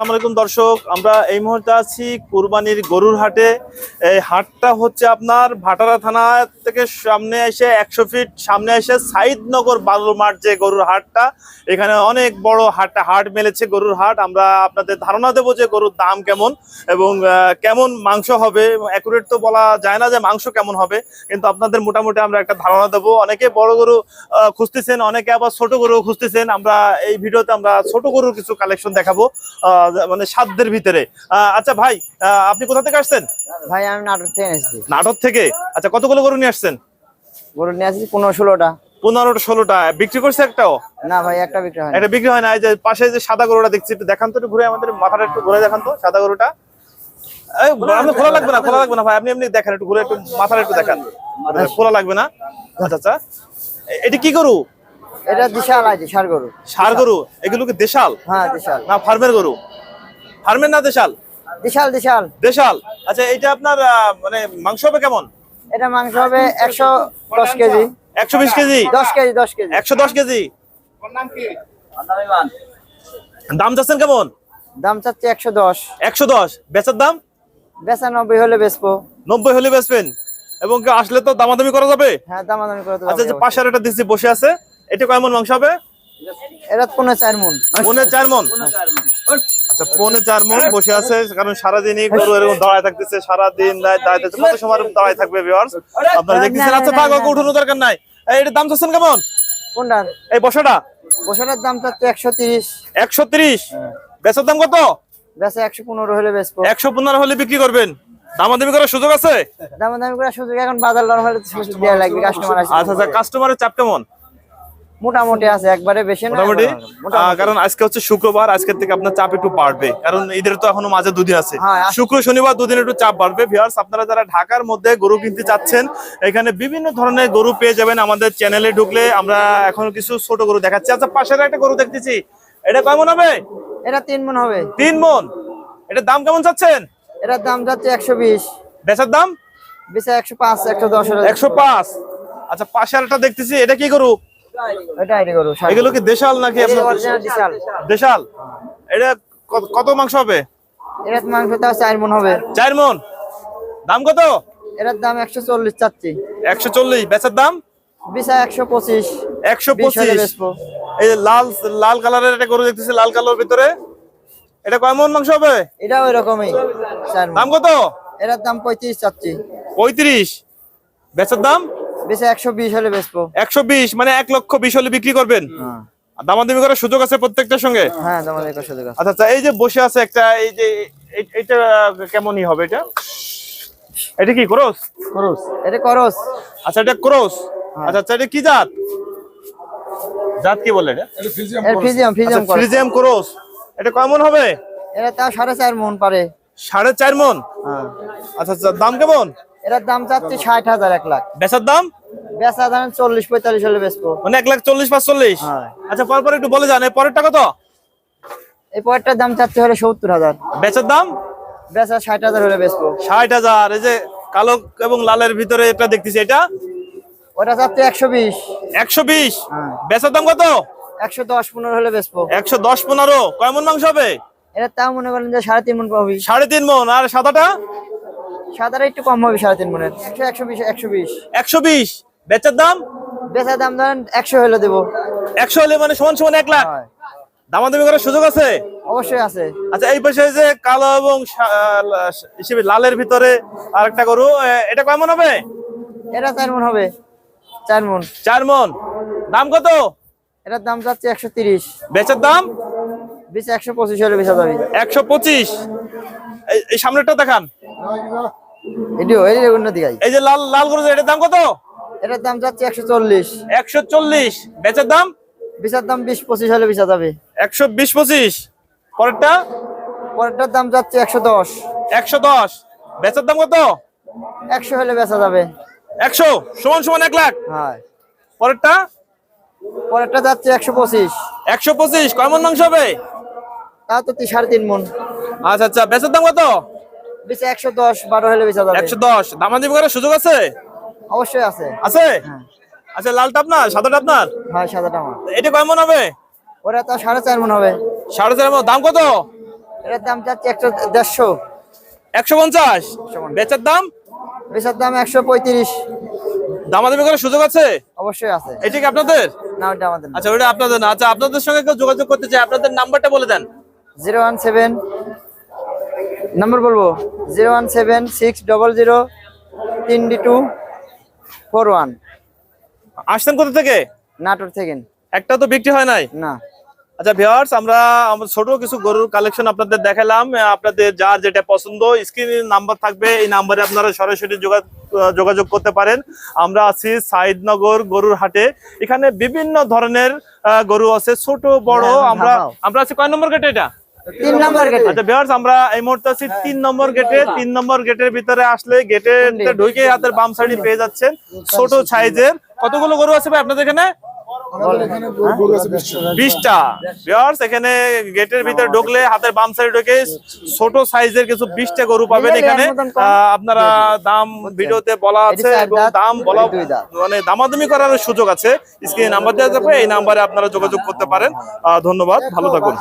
আসসালামু আলাইকুম দর্শক, আমরা এই মুহূর্তে আছি কুরবানির গরুর হাটে। এই হাটটা হচ্ছে আপনার ভাটারা থানা থেকে সামনে এসে একশো ফিট সামনে এসে সাইদনগর বালুর মাঠ যে গরুর হাটটা, এখানে অনেক বড় হাটটা হাট মেলেছে গরুর হাট। আমরা আপনাদের ধারণা দেবো যে গরুর দাম কেমন এবং কেমন মাংস হবে। অ্যাকুরেট তো বলা যায় না যে মাংস কেমন হবে, কিন্তু আপনাদের মোটামুটি আমরা একটা ধারণা দেবো। অনেকে বড় গরু খুঁজতেছেন, অনেকে আবার ছোট গরু খুঁজতেছেন। আমরা এই ভিডিওতে আমরা ছোট গরুর কিছু কালেকশন দেখাবো। মানে সাধ্যের ভিতরে। আচ্ছা ভাই আপনি কোথা থেকে আসছেন? ভাই আমি নাটোর থেকে এসেছি। নাটক থেকে? আচ্ছা কতগুলো গরু নিয়ে আসছেন? গরু নিয়ে আসছি পনেরো ষোলোটা। পনেরোটা ষোলোটা। বিক্রি করছে একটাও? না ভাই একটা বিক্রি হয় একটা বিক্রি হয় না। এই যে পাশে যে সাদা গরুটা দেখছি একটু দেখান তো একটু ঘুরে আমাদের মাথাটা একটু ঘুরে দেখান তো সাদা গরুটা। আপনি খোলা লাগবে না খোলা লাগবে না ভাই। আপনি এমনি দেখেন একটু ঘুরে একটু মাথাটা একটু দেখান। খোলা লাগবে না? আচ্ছা আচ্ছা। এটা কি গরু? এটা বিশাল আছে ষাট গরু। সার গরু? এগুলো কি দেশাল? হ্যাঁ বিশাল না ফার্মের গরু? ফার্মের না দেশাল? বিশাল বিশাল দেশাল? আচ্ছা এটা আপনার আহ, মানে মাংস হবে কেমন? এটা মাংস হবে একশো দশ কেজি। একশো বিশ কেজি? দশ কেজি দশ কেজি। একশো দশ কেজি? দাম চাচ্ছেন কেমন? দাম চাচ্ছে একশো দশ। একশো দশ। বেচার দাম? বেচা নব্বই হলে বেচবো। নব্বই হলে বেচবেন। এবং কেউ আসলে তো দামাদামি করা যাবে? হ্যাঁ দামাদামি করা যাবে আচ্ছা যে পাশের একটা দিচ্ছি বসে আছে। এটা কেমন মাংস হবে? এটা পনেরো চার মন। পৌনে চার মন? আচ্ছা পৌনে চার মন বসে আছে কারণ সারাদিনই গরু এরকম দাঁড়ায় থাকতেছে সারাদিন দাঁড়ায় কত সময় দাঁড়ায় থাকবে ভিউয়ার্স আপনারা দেখতেছেন? আচ্ছা থাক ওকে উঠানোর দরকার নাই। এটার দাম চাচ্ছেন কেমন? কোনটার এই বসাটা? বসাটার দাম চাচ্ছে একশো তিরিশ। একশো ত্রিশ? বেচার দাম কত? বেচা একশো পনেরো হলে বেচবো। একশো পনেরো হলে বিক্রি করবেন। দামাদামি করার সুযোগ আছে? দামাদামি করে সুযোগ এখন বাজার সুযোগ দেওয়া লাগবে কাস্টমার আচ্ছা আচ্ছা কাস্টমারের চাপ কেমন মোটামুটি আছে একবারে বেশি না মোটামুটি? মোটামুটি। কারণ আজকে হচ্ছে শুক্রবার আজকের থেকে আপনার চাপ একটু বাড়বে। কারণ ঈদের তো এখনও মাঝে দুদিন আছে। হ্যাঁ, শুক্র শনিবার দুদিন একটু চাপ বাড়বে। ভিউয়ার্স আপনারা যারা ঢাকার মধ্যে গরু কিনতে চাচ্ছেন এখানে বিভিন্ন ধরনের গরু পেয়ে যাবেন আমাদের চ্যানেলে ঢুকলে। আমরা এখন কিছু ছোট গরু দেখাচ্ছি। আচ্ছা পাশের একটা গরু দেখতেছি। এটা কেমন হবে? এটা তিন মন হবে। তিন মন। এটার দাম কেমন চাচ্ছেন? এটার দাম যাচ্ছে একশো বিশ। বেচার দাম? বেচা একশো পাঁচ একশো দশ। একশো পাঁচ। আচ্ছা পাশে একটা দেখতেছি। এটা কি গরু? এটা আইডি করো এগুলো কি দেশাল নাকি বিশাল দেশাল। এটা কত- মাংস হবে? এটার মাংস তাও চার মন হবে। চার মন? দাম কত? এটার দাম একশো চল্লিশ চাচ্ছি। একশো চল্লিশ। বেচার দাম? বিশা একশো পঁচিশ। একশো পঁচিশ। এই যে লাল লাল কালারের একটা গরু দেখতেছি লাল কালার ভিতরে। এটা কয় মন মাংস হবে? এটা ওই রকমই দাম কত? এটার দাম পঁয়ত্রিশ চাচ্ছি। পঁয়ত্রিশ। বেচার দাম? বেশি একশো বিশ হলে বেচবো। একশো বিশ মানে এক লক্ষ বিশ হলে বিক্রি করবেন? আর দামাদামি করার সুযোগ আছে প্রত্যেকটার সঙ্গে? হ্যাঁ সুযোগ আছে। আচ্ছা আচ্ছা এই যে বসে আছে একটা এই যে এইটা কেমনই হবে এটা? এটা কি ক্রস? এটা করস। আচ্ছা এটা ক্রস। আচ্ছা আচ্ছা এটা কি জাত? জাত কি বলে এটা? এর ফিজিয়াম ফিজিয়াম করস। ক্রস। এটা কেমন হবে? এটা সাড়ে চার মন পারে। সাড়ে চার মন? হ্যাঁ। আচ্ছা আচ্ছা দাম কেমন? এটার দাম চাচ্ছি ষাট হাজার এক লাখ। বেচার দাম? বেচা ধরেন চল্লিশ পঁয়তাল্লিশ হলে বেচবো। মানে এক লাখ চল্লিশ পাঁচচল্লিশ? হ্যাঁ। আচ্ছা পরপর একটু বলে যান এই পরেরটা কত? এই পয়েরটার দাম চাচ্ছে হলে সত্তর হাজার। বেচার দাম? বেচা ষাট হাজার হলে বেচবো। ষাট হাজার এই যে কালো এবং লালের ভিতরে এটা দেখতেছি এটা? ওটা চাচ্ছে একশো বিশ। একশো বিশ? হ্যাঁ। বেচার দাম কত? একশো দশ পনেরো হলে বেচবো। একশো দশ পনেরো? কয় মন মাংস হবে? এটা তাও মনে করেন যে সাড়ে তিন মন পাবি। সাড়ে তিন মন আর সাদাটা? সাদাটা একটু কম হবে সাড়ে তিন মনের একশো বিশ একশো বিশ। একশো বিশ। বেচার দাম? বেচার দাম ধরেন একশো হলে দেবো। একশো হলে মানে সমান সমান এক লাখ। দামাদামি করার সুযোগ আছে? অবশ্যই আছে। আচ্ছা এই পাশে যে কালো এবং হিসেবে লালের ভিতরে আর একটা গরু এটা কয় মন হবে? এটা চার মন হবে। চার মন। চার মন। দাম কত? এটার দাম যাচ্ছে একশো তিরিশ। বেচার দাম? বিশ একশো পঁচিশ হলে বেচা যাবে। একশো পঁচিশ। এই- সামনেরটা দেখান। এটিও এই এই যে লাল লাল গরু এটার দাম কত? এটার দাম যাচ্ছে একশো চল্লিশ। একশো চল্লিশ। বেচার দাম? বিশার দাম বিশ পঁচিশ হলে বেচা যাবে। একশো বিশ পঁচিশ। পরেরটা? পরেরটার দাম যাচ্ছে একশো দশ। একশো দশ। বেচার দাম কত? একশো হলে বেচা যাবে। একশো? সমান সমান এক লাখ? হ্যাঁ। পরেরটা? পরেরটা যাচ্ছে একশো পঁচিশ। একশো পঁচিশ। কয় মন মাংস হবে? তা তো তি- সাড়ে তিন মন। আচ্ছা আচ্ছা। বেচার দাম কত? বেচা একশো দশ বারো হলে বেচা যাবে। একশো দশ দামাদামি করার সুযোগ আছে? অবশ্যই আছে। আছে? আচ্ছা লালটা আপনার? সাদাটা আপনার? হ্যাঁ সাদাটা আমার। এটা কয় মন হবে? ওরা তো সাড়ে চার মন হবে। সাড়ে চার মন। দাম কত? এটার দাম চাচ্ছি একশো দেড়শো। একশো পঞ্চাশ? বেচার দাম? বেচার দাম একশো পঁয়ত্রিশ। দামাদামি করার সুযোগ আছে? অবশ্যই আছে। এটি কি আপনাদের? না ওটা আমাদের আচ্ছা ওটা আপনাদের না। আচ্ছা আপনাদের সঙ্গে কেউ যোগাযোগ করতে চাই আপনাদের নাম্বারটা বলে দেন। জিরো ওয়ান সেভেন নম্বর বলব? Zero one seven six double zero তিন ডি টু ফোর ওয়ান। আসছেন কোথা থেকে? নাটোর থেকে। একটা তো বিক্রি হয় নাই? না। আচ্ছা ভিউয়ার্স আমরা আমরা ছোট কিছু গরুর কালেকশন আপনাদের দেখালাম। আপনাদের যার যেটা পছন্দ স্ক্রিনে নাম্বার থাকবে এই নাম্বারে আপনারা সরাসরি যোগা- যোগাযোগ করতে পারেন। আমরা আছি সাইদনগর গরুর হাটে। এখানে বিভিন্ন ধরনের গরু আছে ছোট বড় হ্যাঁ, আমরা আমরা আছি কয় নম্বর গেটে এটা? তিন নম্বর গেটে আচ্ছা ভিউয়ার্স আমরা এই মুহূর্তে আছি তিন নম্বর গেটে তিন নম্বর গেটের ভিতরে আসলে গেটে ঢুকে হাতের বাম সাইডে পেয়ে যাচ্ছেন। ছোট সাইজের। কতগুলো গরু আছে ভাই আপনাদের এখানে? বিশটা। ভিউয়ার্স এখানে গেটের ভিতরে ঢুকলে হাতের বাম সাইডে ঢুকে ছোট সাইজের কিছু বিশটা গরু পাবেন এখানে। আপনারা দাম ভিডিওতে বলা আছে এবং দাম বলা। মানে দামাদামি করার সুযোগ আছে। স্ক্রিনে নাম্বার দেওয়া যাবে এই নাম্বারে আপনারা যোগাযোগ করতে পারেন। আহ, ধন্যবাদ ভালো থাকুন।